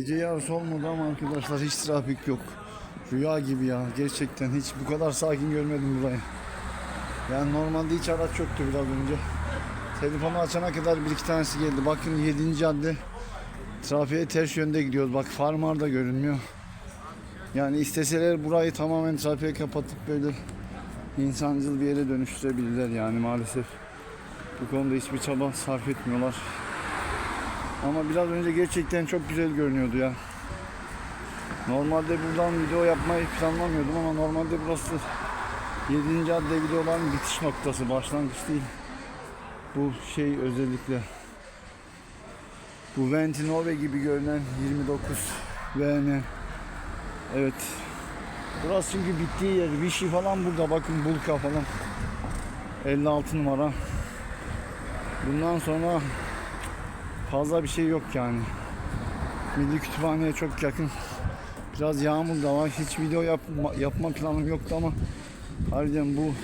Gece yarısı olmadı ama arkadaşlar hiç trafik yok. Rüya gibi ya gerçekten hiç bu kadar sakin görmedim burayı. Yani normalde hiç araç yoktu biraz önce. Telefonu açana kadar bir iki tanesi geldi. Bakın 7. cadde trafiğe ters yönde gidiyoruz. Bak farmar da görünmüyor. Yani isteseler burayı tamamen trafiğe kapatıp böyle insancıl bir yere dönüştürebilirler yani maalesef. Bu konuda hiçbir çaba sarf etmiyorlar. Ama biraz önce gerçekten çok güzel görünüyordu ya. Normalde buradan video yapmayı planlamıyordum ama normalde burası 7. cadde videoların bitiş noktası, başlangıç değil. Bu şey özellikle bu Ventinove gibi görünen 29 VN Evet. Burası çünkü bittiği yer. Vichy falan burada. Bakın Bulka falan. 56 numara. Bundan sonra fazla bir şey yok yani. Milli Kütüphane'ye çok yakın. Biraz yağmur da var. Hiç video yapma, yapma planım yoktu ama harbiden bu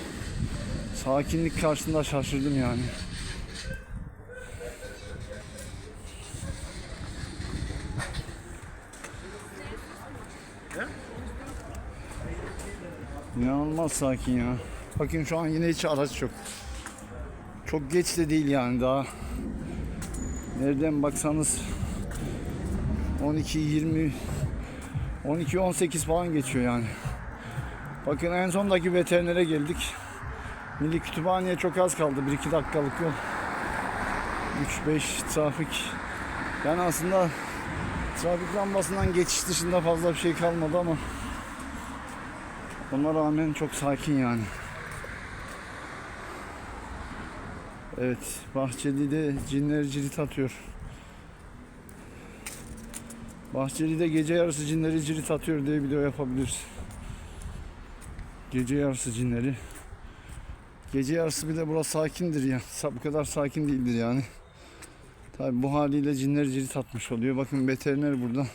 sakinlik karşısında şaşırdım yani. İnanılmaz sakin ya. Bakın şu an yine hiç araç yok. Çok geç de değil yani daha. Nereden baksanız 12 20 12 18 falan geçiyor yani. Bakın en sondaki veterinere geldik. Milli Kütüphane'ye çok az kaldı. 1-2 dakikalık yol. 3-5 trafik. Yani aslında trafik lambasından geçiş dışında fazla bir şey kalmadı ama ona rağmen çok sakin yani. Evet, Bahçeli'de cinler cirit atıyor. Bahçeli'de gece yarısı cinleri cirit atıyor diye video yapabiliriz. Gece yarısı cinleri. Gece yarısı bile burası sakindir ya. Bu kadar sakin değildir yani. Tabi bu haliyle cinler cirit atmış oluyor. Bakın veteriner burada.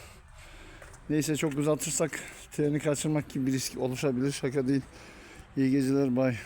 Neyse çok uzatırsak treni kaçırmak gibi bir risk oluşabilir. Şaka değil. İyi geceler bay.